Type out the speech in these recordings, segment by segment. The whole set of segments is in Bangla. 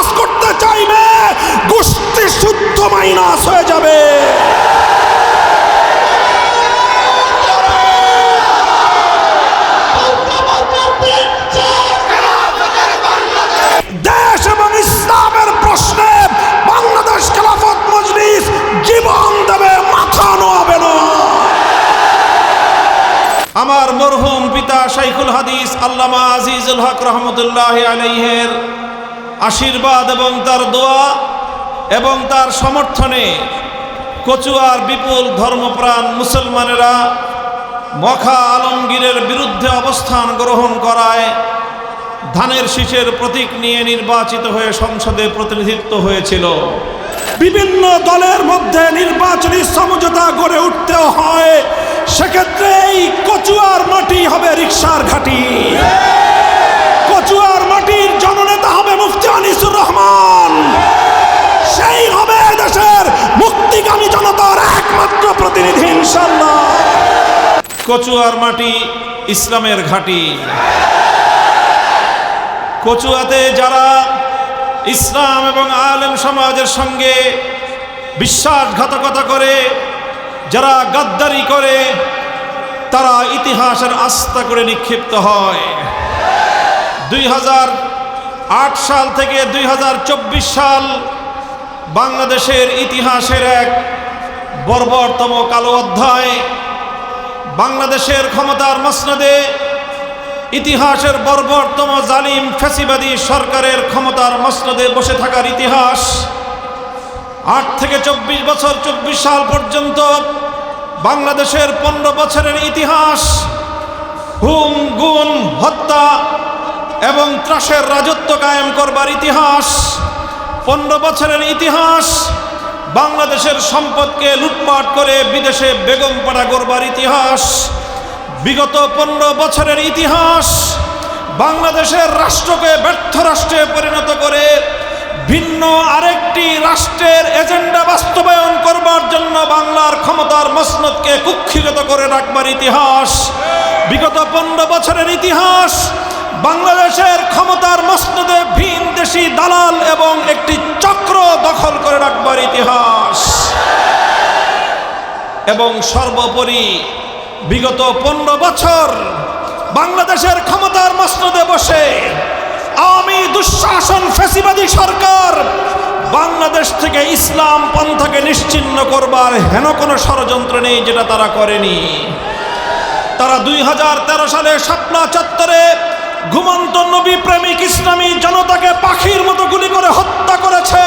মাইনাস করতে চাইবে, গোষ্ঠী শুদ্ধ মাইনাস হয়ে যাবে। দেশ প্রশ্নে মজলিস জীবন না। আমার মরহুম পিতা শাইখুল হাদিস আল্লামা আজিজুল হক রহমতুল্লাহ আলাইহের আশীর্বাদ এবং তার দোয়া এবং তার সমর্থনে কচুয়ার বিপুল ধর্মপ্রাণ মুসলমানেরা মখা আলমগীরের বিরুদ্ধে অবস্থান গ্রহণ করায়, ধানের শীষের প্রতীক নিয়ে নির্বাচিত হয়ে সংসদে প্রতিনিধিত্ব হয়েছিল। বিভিন্ন দলের মধ্যে নির্বাচনী সমঝোতা গড়ে উঠতে হয় সেক্ষেত্রে এই কচুয়ার মাটি হবে রিক্সার ঘাটি। কচুয়ার মাটির জননেতা হবে মুফতি আনিসুর রহমান। সেই হবে দেশের মুক্তিগামী জনতার একমাত্র প্রতিনিধি ইনশাল্লাহ কচুয়ার মাটি ইসলামের ঘাঁটি। কচুয়াতে যারা ইসলাম এবং আলেম সমাজের সঙ্গে বিশ্বাসঘাতকতা করে, যারা গাদ্দারি করে, তারা ইতিহাসের আস্থা করে নিক্ষিপ্ত হয়। দুই হাজার আট সাল থেকে দুই হাজার চব্বিশ সাল বাংলাদেশের ইতিহাসের এক বর্বরতম কালো অধ্যায়, বাংলাদেশের ক্ষমতার মসনদে ইতিহাসের বর্বরতম জালিম ফ্যাসিবাদী সরকারের ক্ষমতার মসনদে বসে থাকার ইতিহাস। আট থেকে চব্বিশ বছর চব্বিশ সাল পর্যন্ত বাংলাদেশের পনেরো বছরের ইতিহাস, হুম গুণ হত্যা এবং ত্রাসের রাজত্ব কায়েম করবার ইতিহাস, পনেরো বছরের ইতিহাস, বাংলাদেশের সম্পদকে লুটপাট করে বিদেশে বেগম পাড়া করবার ইতিহাস, বিগত পনেরো বছরের ইতিহাস, বাংলাদেশের রাষ্ট্রকে ব্যর্থ রাষ্ট্রে পরিণত করে ভিন্ন আরেকটি রাষ্ট্রের এজেন্ডা বাস্তবায়ন করবার জন্য বাংলার ক্ষমতার মসনদকে কুক্ষিগত করে রাখবার ইতিহাস, বিগত পনেরো বছরের ইতিহাস বাংলাদেশের ক্ষমতার মসনদে ভিন দেশি দালাল এবং একটি চক্র দখল করে রাখবার ইতিহাস। এবং সর্বোপরি বিগত পনেরো বছর বাংলাদেশের ক্ষমতার মসনদে বসে আওয়ামী দুঃশাসন ফেসিবাদী সরকার বাংলাদেশ থেকে ইসলাম পন্থাকে নিশ্চিন্ন করবার হেন কোনো ষড়যন্ত্র নেই যেটা তারা করেনি। তারা দুই হাজার তেরো সালে শাপলা চত্বরে ঘুমন্ত নবী প্রেমিক ইসলামী জনতাকে পাখির মতো গুলি করে হত্যা করেছে।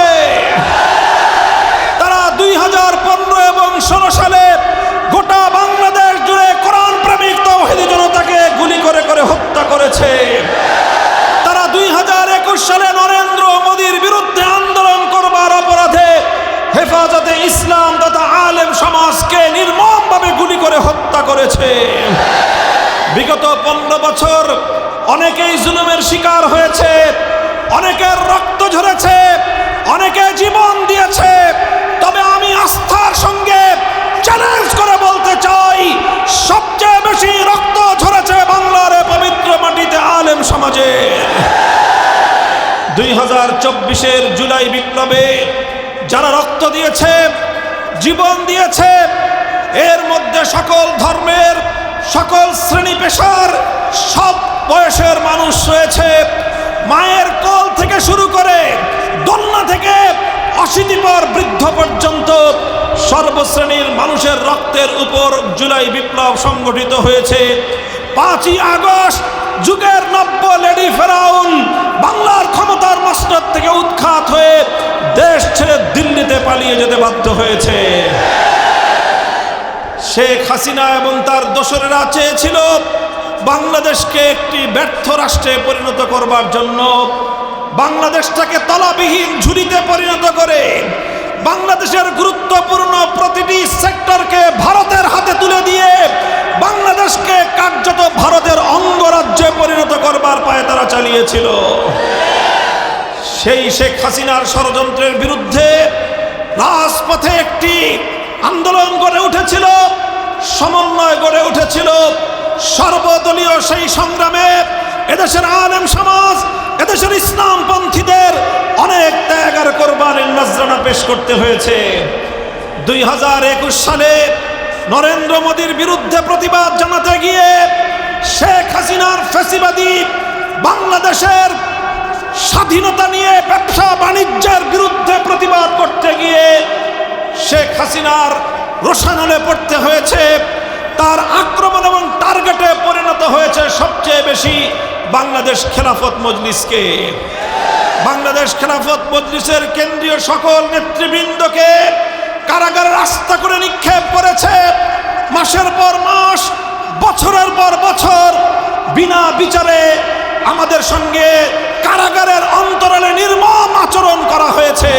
তারা দুই হাজার পনেরো এবং ষোলো সালে গোটা বাংলাদেশ জুড়ে কোরআন প্রেমিক তৌহিদি জনতাকে গুলি করে করে হত্যা করেছে। তারা দুই হাজার একুশ সালে নরেন্দ্র মোদীর বিরুদ্ধে আন্দোলন করবার অপরাধে হেফাজতে ইসলাম তথা আলেম সমাজকে নির্মমভাবে গুলি করে হত্যা করেছে। বিগত পনেরো বছর অনেকেই জুলুমের শিকার হয়েছে, অনেকের রক্ত ঝরেছে, অনেকে জীবন দিয়েছে। তবে আমি আস্থার সঙ্গে চ্যালেঞ্জ করে বলতে চাই, সবচেয়ে বেশি রক্ত ঝরেছে বাংলার পবিত্র মাটিতে আলেম সমাজে। দুই হাজার চব্বিশের জুলাই বিপ্লবে যারা রক্ত দিয়েছে, জীবন দিয়েছে, এর মধ্যে সকল ধর্মের সকল শ্রেণি পেশার সব বয়সের মানুষ রয়েছে। মায়ের কল থেকে শুরু করে দন্না থেকে অশীতিপর বৃদ্ধ পর্যন্ত সর্বশ্রেণীর মানুষের রক্তের উপর জুলাই বিপ্লব সংগঠিত হয়েছে। পাঁচই আগস্ট, যুগের নব্য লেডি ফেরাউন বাংলার ক্ষমতার মসনদ থেকে উৎখাত হয়ে দেশ ছেড়ে দিল্লিতে পালিয়ে যেতে বাধ্য হয়েছে। শেখ হাসিনা এবং তার দোসরেরা চেয়েছিল বাংলাদেশকে একটি ব্যর্থ রাষ্ট্রে পরিণত করবার জন্য। বাংলাদেশটাকে তলাবিহীন ঝুড়িতে পরিণত করে বাংলাদেশের গুরুত্বপূর্ণ প্রতিটি সেক্টরকে ভারতের হাতে তুলে দিয়ে বাংলাদেশকে কার্যত ভারতের অঙ্গরাজ্যে পরিণত করবার পায়ে তারা চালিয়েছিল। সেই শেখ হাসিনার ষড়যন্ত্রের বিরুদ্ধে রাজপথে একটি আন্দোলন গড়ে উঠেছিল, সমন্বয় গড়ে উঠেছিল। সর্বদলীয় সেই সংগ্রামে এদেশের আলেম সমাজ, এদেশের ইসলামপন্থীদের অনেক ত্যাগ আর কোরবানির নজরানা পেশ করতে হয়েছে। দুই হাজার একুশ সালে নরেন্দ্র মোদীর বিরুদ্ধে প্রতিবাদ জানাতে গিয়ে শেখ হাসিনার ফেসিবাদী বাংলাদেশের স্বাধীনতা নিয়ে ব্যবসা বাণিজ্যের বিরুদ্ধে প্রতিবাদ করতে গিয়ে শেখ হাসিনার রোশানলে পড়তে হয়েছে। তার আক্রমণ এবং টার্গেটে পরিণত হয়েছে সবচেয়ে বেশি বাংলাদেশ খেলাফত মজলিসকে। বাংলাদেশ খেলাফত মজলিসের কেন্দ্রীয় সকল নেতৃবৃন্দকে কারাগারে রাস্তা করে নিক্ষেপ করেছে। মাসের পর মাস, বছরের পর বছর বিনা বিচারে আমাদের সঙ্গে কারাগারের অন্তরালে নির্মম আচরণ করা হয়েছে।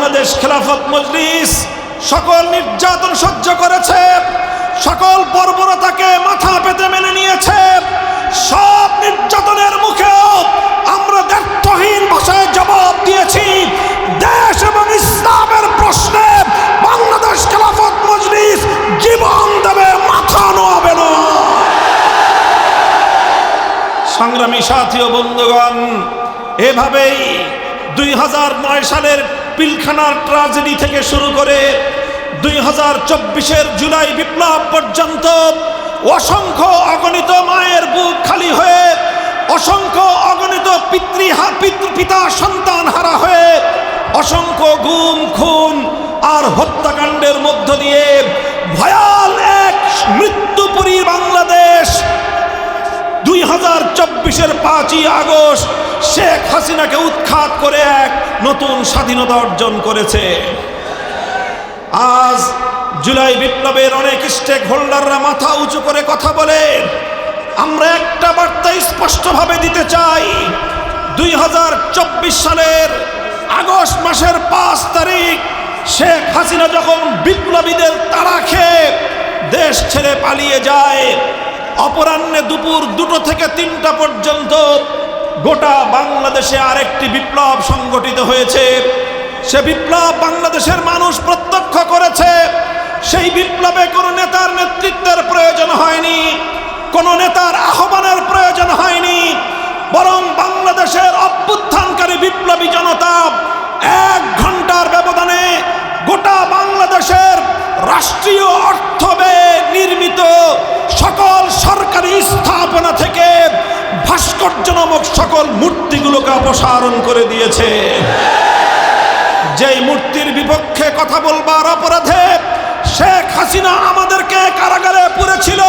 বাংলাদেশ খেলাফত মজলিস সকল নির্যাতন সহ্য করেছে, সকল বর্বরতাকে মাথা পেতে মেনে নিয়েছে, সব নির্যাতনের মুখেও আমরা দ্ব্যর্থহীন ভাষায় জবাব দিয়েছি। দেশ এবং ইসলামের প্রশ্নে বাংলাদেশ খেলাফত মজলিস জীবন দেবে মাথা নোয়াবে না। সংগ্রামী সাথী ও বন্ধুগণ, এভাবেই দুই হাজার নয় সালের পিলখানার ট্রাজেডি থেকে শুরু করে দুই হাজার চব্বিশের জুলাই বিপ্লব পর্যন্ত অসংখ্য অগণিত মায়ের বুক খালি হয়ে, অসংখ্য অগণিত পিতৃ পিতা সন্তান হারা হয়ে, অসংখ্য গুম, খুন আর হত্যাকাণ্ডের মধ্য দিয়ে ভয়াল এক মৃত্যুপুরী বাংলাদেশ দুই হাজার চব্বিশের পাঁচই আগস্ট শেখ হাসিনাকে উৎখাত করে এক নতুন স্বাধীনতা অর্জন করেছে। আজ জুলাই বিপ্লবের অনেক স্টেক হোল্ডাররা মাথা উঁচু করে কথা বলে আমরা একটা বার্তা স্পষ্টভাবে দিতে চাই। দুই হাজার চব্বিশ সালের আগস্ট মাসের পাঁচ তারিখ শেখ হাসিনা যখন বিপ্লবীদের তাড়া খেয়ে দেশ ছেড়ে পালিয়ে যায় অপরাহ্নে দুপুর দুটো থেকে তিনটা পর্যন্ত গোটা বাংলাদেশে আরেকটি বিপ্লব সংগঠিত হয়েছে। সে বিপ্লব বাংলাদেশের মানুষ প্রত্যক্ষ করেছে। সেই বিপ্লবে কোনো নেতার নেতৃত্বের প্রয়োজন হয়নি। কোনো নেতার আহ্বানের প্রয়োজন হয়নি বরং বাংলাদেশের অভ্যুত্থানকারী বিপ্লবী জনতা এক ঘণ্টার ব্যবধানে গোটা বাংলাদেশের রাষ্ট্রীয় অর্থ ব্যয়ে নির্মিত সকল সরকারি স্থাপনা থেকে ভাস্কর্য নামক সকল মূর্তিগুলোকে অপসারণ করে দিয়েছে। যেই মূর্তির বিপক্ষে কথা বলবার অপরাধে শেখ হাসিনা আমাদেরকে কারাগারে পুরেছিল।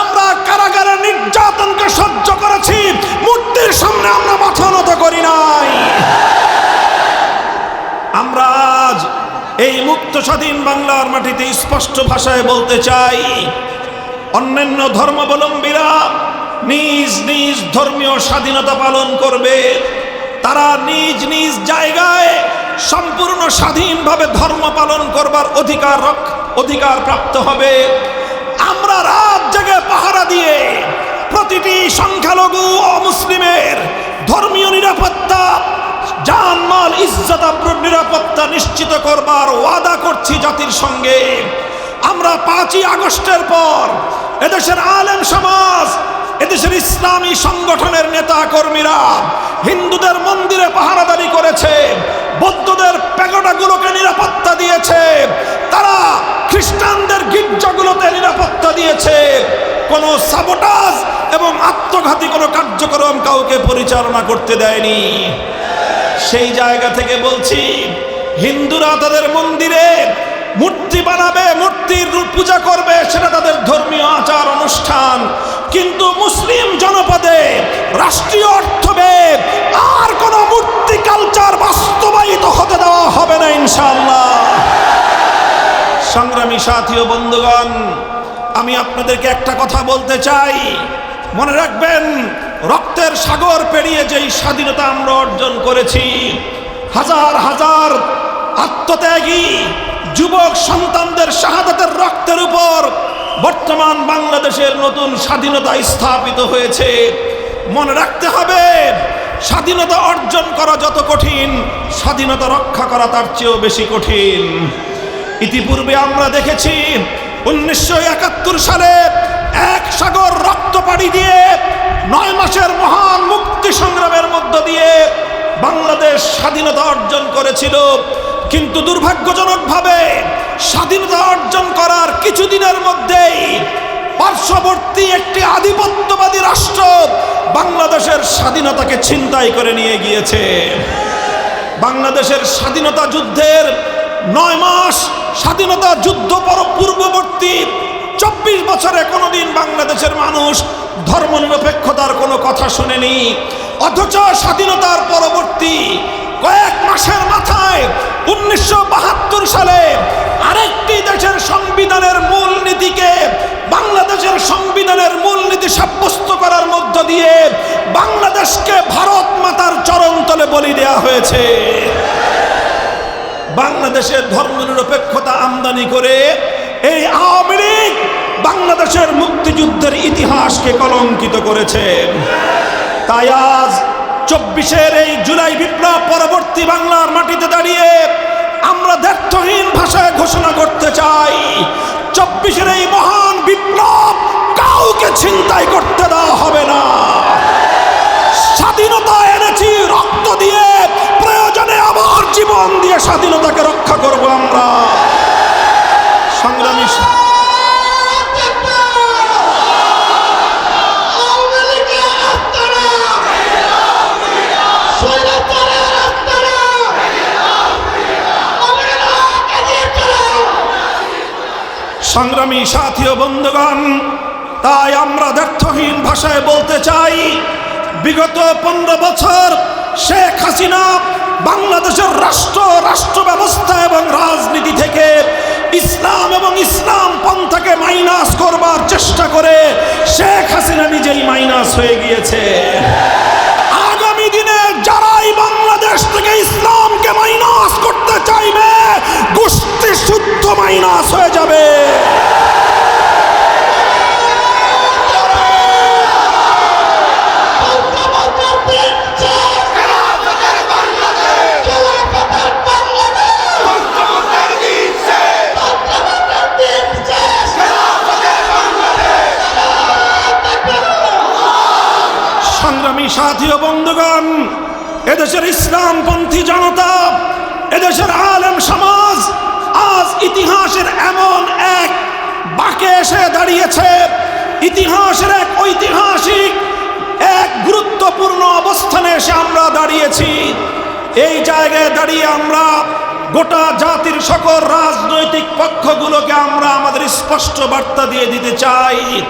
আমরা কারাগারে নির্যাতনকে সহ্য করেছি। মূর্তির সামনে আমরা মাথা নত করি নাই। আমরা আজ এই মুক্ত স্বাধীন বাংলার মাটিতে স্পষ্ট ভাষায় বলতে চাই, অন্যান্য ধর্মাবলম্বীরা নিজ নিজ ধর্মীয় স্বাধীনতা পালন করবে। তারা নিজ নিজ জায়গায় সম্পূর্ণ স্বাধীনভাবে ধর্ম পালন করবার অধিকার অধিকার প্রাপ্ত হবে। আমরা রাত জেগে পাহারা দিয়ে প্রতিটি সংখ্যালঘু ও মুসলিমের ধর্মীয় নিরাপত্তা, জানমাল, ইজ্জত নিরাপত্তা নিশ্চিত করবার ওয়াদা করছি জাতির সঙ্গে। আমরা পাঁচই আগস্টের পর এদেশের আলেম সমাজ এদেশের ইসলামী সংগঠনের নেতা কর্মীরা হিন্দুদের মন্দিরে পাহারাদারি করেছে, বৌদ্ধদের প্যাগোডাগুলোকে নিরাপত্তা দিয়েছে, তারা খ্রিস্টানদের গির্জাগুলোতে নিরাপত্তা দিয়েছে। কোনো সাবোটাজ এবং আত্মঘাতী কোনো কার্যক্রম কাউকে পরিচালনা করতে দেয়নি। সেই জায়গা থেকে বলছি, হিন্দুরা তাদের মন্দিরে মূর্তি বানাবে, মূর্তির পূজা করবে, সেটা তাদের ধর্মীয় আচার অনুষ্ঠান। কিন্তু মুসলিম জনপদে, রাষ্ট্রীয় অর্থবে আর কোনো মূর্তি কালচার বাস্তবায়িত হতে দেওয়া হবে না ইনশাল্লাহ সংগ্রামী সাথী ও বন্ধুগণ, আমি আপনাদেরকে একটা কথা বলতে চাই। মনে রাখবেন, রক্তের সাগর পেরিয়ে যেই স্বাধীনতা আমরা অর্জন করেছি, হাজার হাজার আত্মত্যাগী, যুবক সন্তানদের শাহাদাতের রক্তের উপর বর্তমান বাংলাদেশের নতুন স্বাধীনতা স্থাপিত হয়েছে। মনে রাখতে হবে, স্বাধীনতা অর্জন করা যত কঠিন, স্বাধীনতা রক্ষা করা তার চেয়েও বেশি কঠিন। ইতিপূর্বে আমরা দেখেছি, উনিশশো একাত্তর সালে এক সাগর রক্ত পাড়ি দিয়ে নয় মাসের মহান মুক্তি সংগ্রামের মধ্য দিয়ে বাংলাদেশ স্বাধীনতা অর্জন করেছিল। কিন্তু দুর্ভাগ্যজনকভাবে স্বাধীনতা অর্জন করার কিছুদিনের মধ্যেই পার্শ্ববর্তী একটি আধিপত্যবাদী রাষ্ট্র বাংলাদেশের স্বাধীনতাকে ছিনতাই করে নিয়ে গিয়েছে। বাংলাদেশের স্বাধীনতা যুদ্ধের নয় মাস স্বাধীনতা যুদ্ধ পর পূর্ববর্তী চব্বিশ বছরে কোনোদিন বাংলাদেশের মানুষ ধর্মনিরপেক্ষতার কোনো কথা শুনেনি। অথচ স্বাধীনতার পরবর্তী কয়েক মাসের মাথায় উনিশশো বাহাত্তর সালে আরেকটি দেশের সংবিধানের মূল নীতিকে বাংলাদেশের সংবিধানের মূলনীতি সাব্যস্ত করার মধ্য দিয়ে বাংলাদেশকে ভারত মাতার চরণতলে বলি দেওয়া হয়েছে। বাংলাদেশের ধর্মনিরপেক্ষতা আমদানি করে এই আওয়ামী লীগ বাংলাদেশের মুক্তিযুদ্ধের ইতিহাসকে কলঙ্কিত করেছে। তাই আজ চব্বিশের এই জুলাই বিপ্লব পরবর্তী বাংলার মাটিতে দাঁড়িয়ে আমরা দ্ব্যর্থহীন ভাষায় ঘোষণা করতে চাই। চব্বিশের এই মহান বিপ্লব কাউকে ছিনতাই করতে দেওয়া হবে না। স্বাধীনতা এনেছি, রক্ত দিয়ে, প্রয়োজনে আবার জীবন দিয়ে স্বাধীনতাকে রক্ষা করব আমরা। সংগ্রামী সা- সংগ্রামী সাথী বন্ধুগণ, তাই আমরা ব্যর্থহীন ভাষায় বলতে চাই, বিগত পনেরো বছর শেখ হাসিনা বাংলাদেশের রাষ্ট্র রাষ্ট্র ব্যবস্থা এবং রাজনীতি থেকে ইসলাম এবং ইসলাম পন্থাকে মাইনাস করবার চেষ্টা করে শেখ হাসিনা নিজেই মাইনাস হয়ে গিয়েছে। শুদ্ধ মাইনাস হয়ে যাবে। এদেশের ইসলামপন্থী জনতা এদেশের আলেম সমাজ ইতিহাসের এমন এক বাকে এসে দাঁড়িয়েছে। ইতিহাসের এক ঐতিহাসিক, এক গুরুত্বপূর্ণ অবস্থানে এসে আমরা দাঁড়িয়েছি। এই জায়গায় দাঁড়িয়ে আমরা গোটা জাতির সকল রাজনৈতিক পক্ষগুলোকে আমরা আমাদের স্পষ্ট বার্তা দিয়ে দিতে চাই।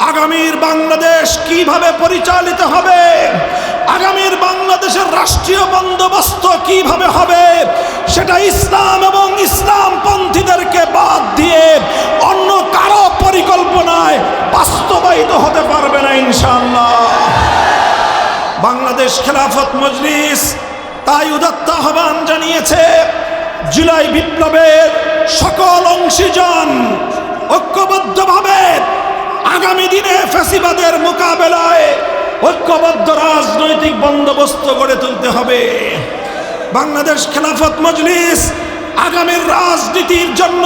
আগামীর বাংলাদেশ কীভাবে পরিচালিত হবে? আগামীর বাংলাদেশের রাষ্ট্রীয় বন্দোবস্ত কীভাবে হবে? সেটা ইসলাম এবং ইসলাম খেলাফত মজলিস তাই উদাত্ত আহ্বান জানিয়েছে, জুলাই বিপ্লবের সকল অংশীজন ঐক্যবদ্ধভাবে আগামী দিনে ফ্যাসিবাদের মোকাবেলায় ঐক্যবদ্ধ রাজনৈতিক বন্দোবস্ত গড়ে তুলতে হবে। বাংলাদেশ খেলাফত মজলিস আগামীর রাজনীতির জন্য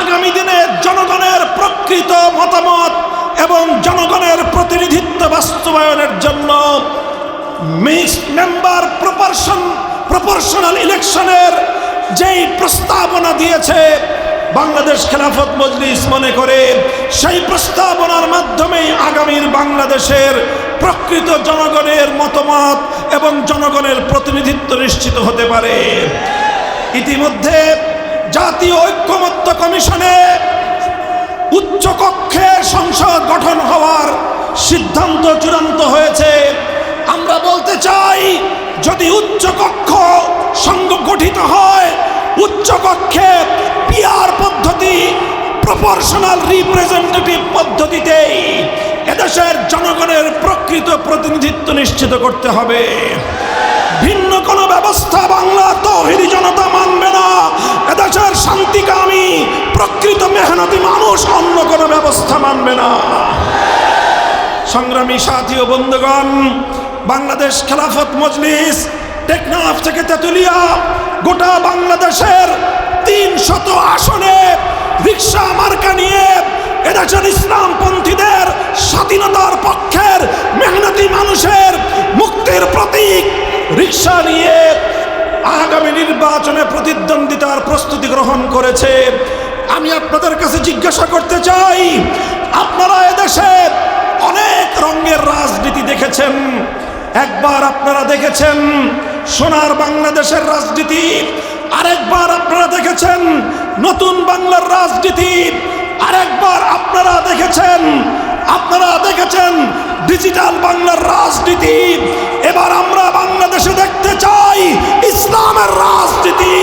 আগামী দিনে জনগণের প্রকৃত মতামত এবং জনগণের প্রতিনিধিত্ব বাস্তবায়নের জন্য মিক্সড মেম্বার প্রপোর্শন, প্রপোর্শনাল ইলেকশনের যেই প্রস্তাবনা দিয়েছে, বাংলাদেশ খেলাফত মজলিস মনে করে, সেই প্রস্তাবনার মাধ্যমেই আগামীর বাংলাদেশের প্রকৃত জনগণের মতামত এবং জনগণের প্রতিনিধিত্ব নিশ্চিত হতে পারে। ইতিমধ্যে জাতীয় ঐক্যমত্য কমিশনে উচ্চ কক্ষের সংসদ গঠন হওয়ার সিদ্ধান্ত চূড়ান্ত হয়েছে। আমরা বলতে চাই, যদি উচ্চ কক্ষ সংগঠিত হয়, উচ্চ কক্ষে পিআর পদ্ধতি প্রপোর্শনাল রিপ্রেজেন্টেটিভ পদ্ধতিতেই এদেশের জনগণের প্রকৃত প্রতিনিধিত্ব নিশ্চিত করতে হবে। ভিন্ন কোনো ব্যবস্থা বাংলা তৌহিদি জনতা মানবে না। এদেশের শান্তিকামী, প্রকৃত মেহনতি মানুষ অন্য কোনো ব্যবস্থা মানবে না। সংগ্রামী সাথী ও বন্ধুগণ বাংলাদেশ খেলাফত মজলিস, টেকনাফ থেকে তেতুলিয়া, গোটা বাংলাদেশের তিন শত আসনে রিক্সা মার্কা নিয়ে এদেশের ইসলামপন্থীদের স্বাধীনতার পক্ষের মেহনতি মানুষের মুক্তির প্রতীক রিক্সা নিয়ে আগামী নির্বাচনে প্রতিদ্বন্দ্বিতার প্রস্তুতি গ্রহণ করেছে। আমি আপনাদের কাছে জিজ্ঞাসা করতে চাই, আপনারা এদেশে অনেক রঙের রাজনীতি দেখেছেন। একবার আপনারা দেখেছেন সোনার বাংলাদেশের রাজনীতি, আরেকবার আপনারা দেখেছেন নতুন বাংলার রাজনীতি, আরেকবার আপনারা দেখেছেন আপনারা দেখেছেন ডিজিটাল বাংলার রাজনীতি। এবার আমরা বাংলাদেশে দেখতে চাই ইসলামের রাজনীতি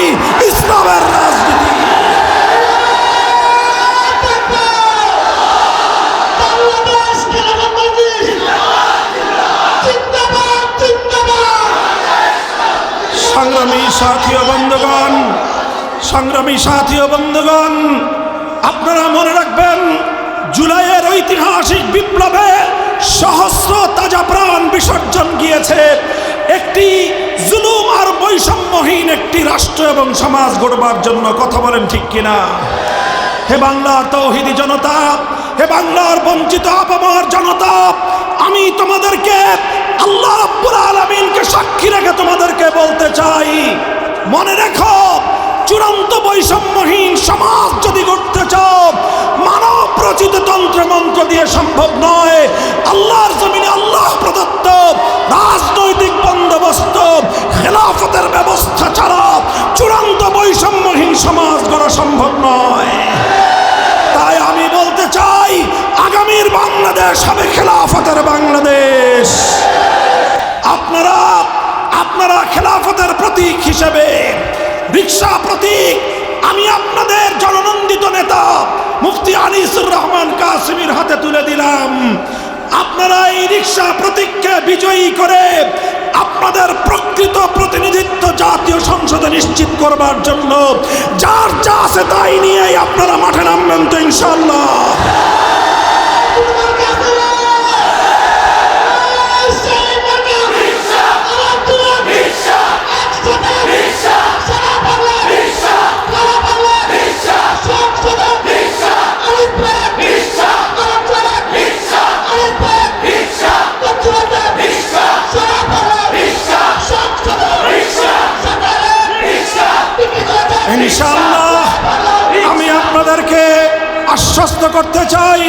ইসলামের রাজনীতি বাংলাদেশ খেলাফত জিন্দাবাদ জিন্দাবাদ সংগ্রামী সাথী বন্ধুগণ, সংগ্রামী সাথী বন্ধুগণ, আপনারা মনে রাখবেন, জুলাইয়ের ঐতিহাসিক বিপ্লবে সহস্র তাজা প্রাণ বিসর্জন গিয়েছে। একটি জুলুম আর বৈষম্যহীন একটি রাষ্ট্র এবং সমাজ গড়বার জন্য কথা বলেন ঠিক কিনা? হে বাংলার তৌহিদি জনতা, হে বাংলার বঞ্চিত আপামার জনতা, আমি তোমাদেরকে আল্লাহ রাব্বুল আলামিনকে সাক্ষী রেখে তোমাদেরকে বলতে চাই। মনে রেখো, চূড়ান্ত বৈষম্যহীন সমাজ যদি গড়তে চাও, মানব রচিত তন্ত্র মন্ত্র দিয়ে সম্ভব নয়। আল্লাহর জমিনে আল্লাহ প্রদত্ত রাজনৈতিক বন্দোবস্ত, খেলাফতের ব্যবস্থা ছাড়া চূড়ান্ত বৈষম্যহীন সমাজ গড়া সম্ভব নয়। চাই, আগামীর বাংলাদেশ হবে খেলাফতের বাংলাদেশ। আপনারা আপনারা খেলাফতের প্রতীক হিসেবে, রিক্সা প্রতীক, আমি আপনাদের জননন্দিত নেতা, মুফতি আনিসুর রহমান কাসিমির হাতে তুলে দিলাম। আপনারা এই রিক্সা প্রতীককে বিজয়ী করে আপনাদের প্রকৃত প্রতিনিধিত্ব জাতীয় সংসদে নিশ্চিত করবার জন্য, যার যা আছে তাই নিয়ে আপনারা মাঠে নামবেন তো ইনশাল্লাহ আশ্বস্ত করতে চাই,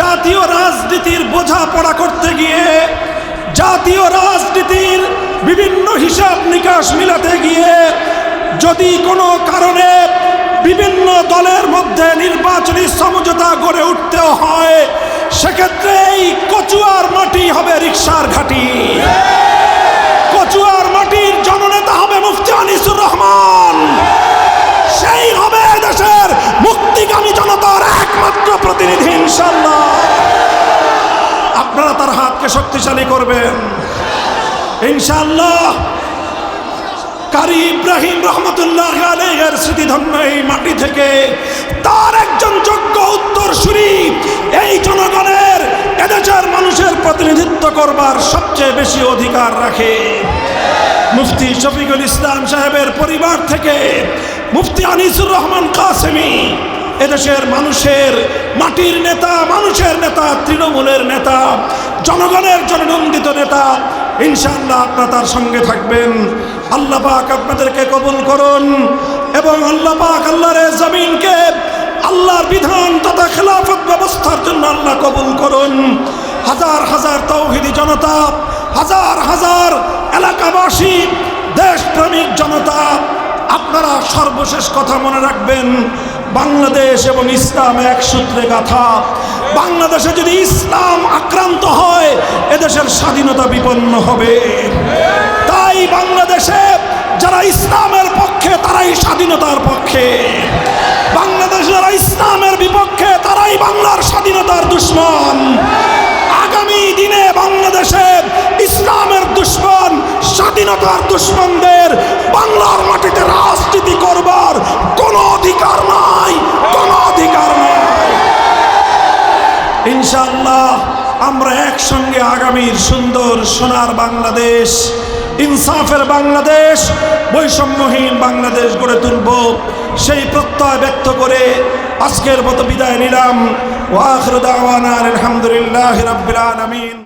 জাতীয় রাজনীতির বোঝাপড়া করতে গিয়ে, জাতীয় রাজনীতির বিভিন্ন হিসাব নিকাশ মিলাতে গিয়ে, যদি কোনো কারণে বিভিন্ন দলের মধ্যে নির্বাচনী সমঝোতা গড়ে উঠতে হয় সেক্ষেত্রে এই কচুয়ার মাটি হবে রিক্সার ঘাটি। কচুয়ার মাটির জননেতা হবে মুফতি আনিসুর রহমান। হাতকে শক্তিশালী করবেন ইনশাল্লাহ কারি ইব্রাহিম রহমতুল্লাহ আলেহের স্মৃতিধন্য এই মাটি থেকে তার একজন যোগ্য উত্তরসূরি এই জনগণের এদেশের মানুষের প্রতিনিধিত্ব করবার সবচেয়ে বেশি অধিকার রাখে। মুফতি শফিকুল ইসলাম সাহেবের পরিবার থেকে মুফতি আনিসুর রহমান কাসেমি এদেশের মানুষের, মাটির নেতা, মানুষের নেতা, তৃণমূলের নেতা, জনগণের জননন্দিত নেতা, ইনশাআল্লাহ আপনারা তার সঙ্গে থাকবেন। আল্লাহ পাক আপনাদেরকে কবুল করুন এবং আল্লাহ পাক আল্লাহর জমিনকে আল্লাহর বিধান তথা খেলাফত ব্যবস্থার জন্য আল্লাহ কবুল করুন। হাজার হাজার তৌহিদি জনতা, হাজার হাজার এলাকাবাসী, দেশপ্রেমিক জনতা, আপনারা সর্বশেষ কথা মনে রাখবেন। বাংলাদেশ এবং ইসলাম এক সূত্রে গাথা। বাংলাদেশে যদি ইসলাম আক্রান্ত হয়, এদেশের স্বাধীনতা বিপন্ন হবে। তাই বাংলাদেশে যারা ইসলামের পক্ষে, তারাই স্বাধীনতার পক্ষে। বাংলাদেশ যারা ইসলামের বিপক্ষে, তারাই বাংলার স্বাধীনতার দুশ্মন আগামী দিনে বাংলাদেশে ইসলামের দুশ্মন স্বাধীনতার দুশ্মনদের বাংলার মাটিতে রাজনীতি করবার কোনো অধিকার নাই, কোনো অধিকার নাই। ইনশাআল্লাহ, আমরা একসঙ্গে আগামীর সুন্দর সোনার বাংলাদেশ, ইনসাফের বাংলাদেশ, বৈষম্যহীন বাংলাদেশ গড়ে তুলব। সেই প্রত্যয় ব্যক্ত করে আজকের মতো বিদায় নিলাম। ওয়াখরুদ আলহামদুলিল্লাহ রাব্বিল আলামিন।